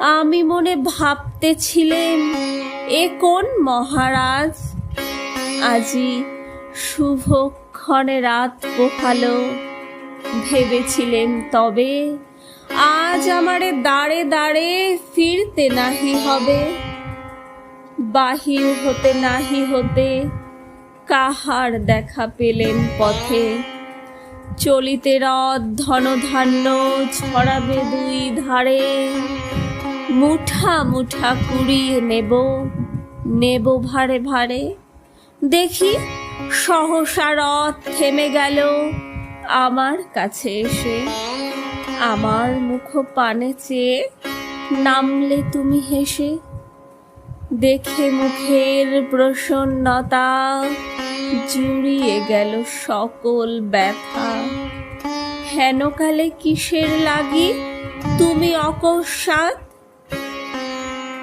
আমি মনে ভাবতেছিলেম, এ কোন মহারাজ? আজি শুভক্ষণে রাত পোহালো ভেবেছিলেন তবে আজ আমারে দাঁড়ে দাঁড়ে ফিরতে নাহি হবে। বাহির হতে নাহি হতে কাহার দেখা পেলেন পথে? চলিতে রথ ধনধান্য ছড়াবে দুই ধারে। মুঠা মুঠা কুড়িয়ে নেব নেব ভারে ভারে। দেখি সহসা রথ থেমে গেল আমার কাছে এসে। আমার মুখ পানে চেয়ে নামলে তুমি হেসে। দেখে মুখের প্রসন্নতা জুড়িয়ে গেল সকল ব্যথা। হেনকালে কিসের লাগি? তুমি অকস্মাৎ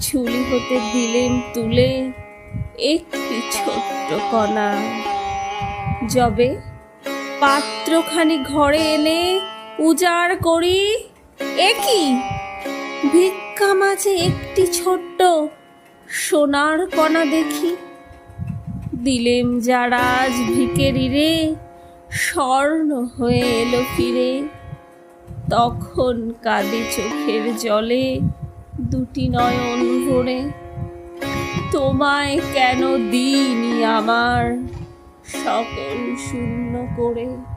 ছুরি হতে দিলেন তুলে একটি ছোট্ট কণা যবে পাত্রখানি ঘরে এনে উজাড় করি একই ভিক্ষা মাঝে একটি ছোট্ট সোনার কণা দেখি। দিলেম যারা আজ ভিকেরি রে, স্বর্ণ হয়ে এলো ফিরে। তখন কাঁদে চোখের জলে দুটি নয়ন ভরে। তোমায় কেন দিইনি আমার সকল শূন্য করে?